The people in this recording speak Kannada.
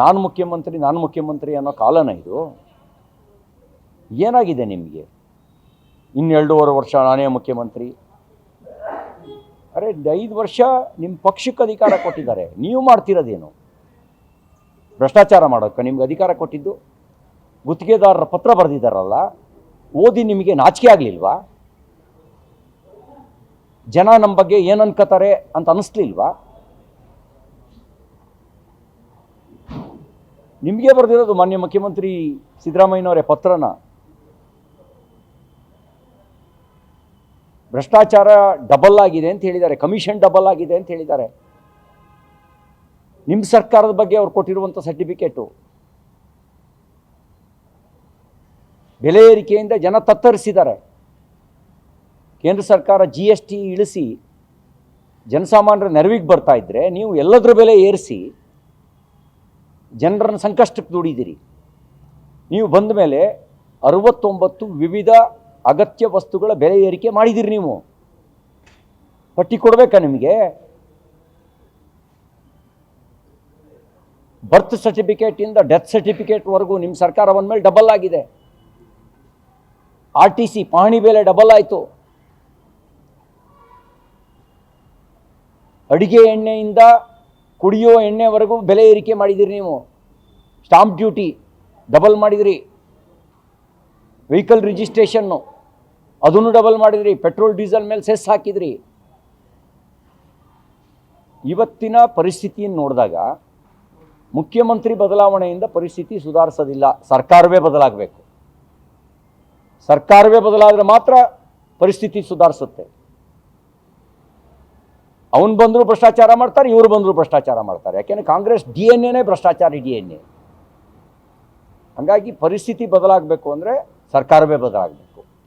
ನಾನು ಮುಖ್ಯಮಂತ್ರಿ ನಾನು ಮುಖ್ಯಮಂತ್ರಿ ಅನ್ನೋ ಕಾಲನ ಇದು. ಏನಾಗಿದೆ ನಿಮಗೆ? ಇನ್ನೆರಡೂವರೆ ವರ್ಷ ನಾನೇ ಮುಖ್ಯಮಂತ್ರಿ. ಅರೆ, ಐದು ವರ್ಷ ನಿಮ್ಮ ಪಕ್ಷಕ್ಕೆ ಅಧಿಕಾರ ಕೊಟ್ಟಿದ್ದಾರೆ. ನೀವು ಮಾಡ್ತಿರೋದೇನು? ಭ್ರಷ್ಟಾಚಾರ ಮಾಡೋಕ್ಕೆ ನಿಮ್ಗೆ ಅಧಿಕಾರ ಕೊಟ್ಟಿದ್ದು? ಗುತ್ತಿಗೆದಾರರ ಪತ್ರ ಬರೆದಿದ್ದಾರಲ್ಲ, ಓದಿ ನಿಮಗೆ ನಾಚಿಕೆ ಆಗಲಿಲ್ವಾ? ಜನ ನಮ್ಮ ಬಗ್ಗೆ ಏನು ಅನ್ಕೋತಾರೆ ಅಂತ ಅನ್ನಿಸ್ಲಿಲ್ವಾ ನಿಮಗೆ ಬರೆದಿರೋದು ಮಾನ್ಯ ಮುಖ್ಯಮಂತ್ರಿ ಸಿದ್ದರಾಮಯ್ಯನವರೇ ಪತ್ರನ? ಭ್ರಷ್ಟಾಚಾರ ಡಬಲ್ ಆಗಿದೆ ಅಂತ ಹೇಳಿದ್ದಾರೆ ಕಮಿಷನ್ ಡಬಲ್ ಆಗಿದೆ ಅಂತ ಹೇಳಿದ್ದಾರೆ. ನಿಮ್ಮ ಸರ್ಕಾರದ ಬಗ್ಗೆ ಅವ್ರು ಕೊಟ್ಟಿರುವಂಥ ಸರ್ಟಿಫಿಕೇಟು ಬೆಲೆ ಏರಿಕೆಯಿಂದ ಜನ ತತ್ತರಿಸಿದ್ದಾರೆ. ಕೇಂದ್ರ ಸರ್ಕಾರ ಜಿ ಎಸ್ ಟಿ ಇಳಿಸಿ, ಜನಸಾಮಾನ್ಯರ ನೆರವಿಗೆ ಬರ್ತಾ ಇದ್ದರೆ ನೀವು ಎಲ್ಲದರ ಬೆಲೆ ಏರಿಸಿ ಜನರನ್ನು ಸಂಕಷ್ಟಕ್ಕೆ ದುಡಿದಿರಿ ನೀವು ಬಂದ ಮೇಲೆ ಅರವತ್ತೊಂಬತ್ತು ವಿವಿಧ ಅಗತ್ಯ ವಸ್ತುಗಳ ಬೆಲೆ ಏರಿಕೆ ಮಾಡಿದಿರಿ ನೀವು. ಪಟ್ಟಿ ಕೊಡಬೇಕಾ ನಿಮಗೆ? ಬರ್ತ್ ಸರ್ಟಿಫಿಕೇಟಿಂದ ಡೆತ್ ಸರ್ಟಿಫಿಕೇಟ್ವರೆಗೂ ನಿಮ್ಮ ಸರ್ಕಾರ ಬಂದ ಮೇಲೆ ಡಬಲ್ ಆಗಿದೆ. ಆರ್ ಟಿ ಸಿ ಪಹಣಿ ಬೆಲೆ ಡಬಲ್ ಆಯಿತು. ಅಡಿಗೆ ಎಣ್ಣೆಯಿಂದ ಕುಡಿಯೋ ಎಣ್ಣೆವರೆಗೂ ಬೆಲೆ ಏರಿಕೆ ಮಾಡಿದಿರಿ ನೀವು. ಸ್ಟಾಂಪ್ ಡ್ಯೂಟಿ, ಡಬಲ್ ಮಾಡಿದಿರಿ. ವೆಹಿಕಲ್ ರಿಜಿಸ್ಟ್ರೇಷನ್ನು ಅದನ್ನು ಡಬಲ್ ಮಾಡಿದ್ರಿ. ಪೆಟ್ರೋಲ್, ಡೀಸೆಲ್ ಮೇಲೆ ಸೆಸ್ ಹಾಕಿದ್ರಿ. ಇವತ್ತಿನ ಪರಿಸ್ಥಿತಿಯನ್ನು ನೋಡಿದಾಗ ಮುಖ್ಯಮಂತ್ರಿ ಬದಲಾವಣೆಯಿಂದ ಪರಿಸ್ಥಿತಿ ಸುಧಾರಿಸೋದಿಲ್ಲ. ಸರ್ಕಾರವೇ ಬದಲಾಗಬೇಕು. ಸರ್ಕಾರವೇ ಬದಲಾದರೆ ಮಾತ್ರ ಪರಿಸ್ಥಿತಿ ಸುಧಾರಿಸುತ್ತೆ. ಅವನು ಬಂದರೂ ಭ್ರಷ್ಟಾಚಾರ ಮಾಡ್ತಾರೆ, ಇವರು ಬಂದರೂ ಭ್ರಷ್ಟಾಚಾರ ಮಾಡ್ತಾರೆ. ಯಾಕೆಂದರೆ ಕಾಂಗ್ರೆಸ್ ಡಿ ಎನ್ ಎನೇ ಭ್ರಷ್ಟಾಚಾರಿ ಡಿ ಎನ್ ಎ. ಹಾಗಾಗಿ ಪರಿಸ್ಥಿತಿ ಬದಲಾಗಬೇಕು ಅಂದರೆ ಸರ್ಕಾರವೇ ಬದಲಾಗಬೇಕು.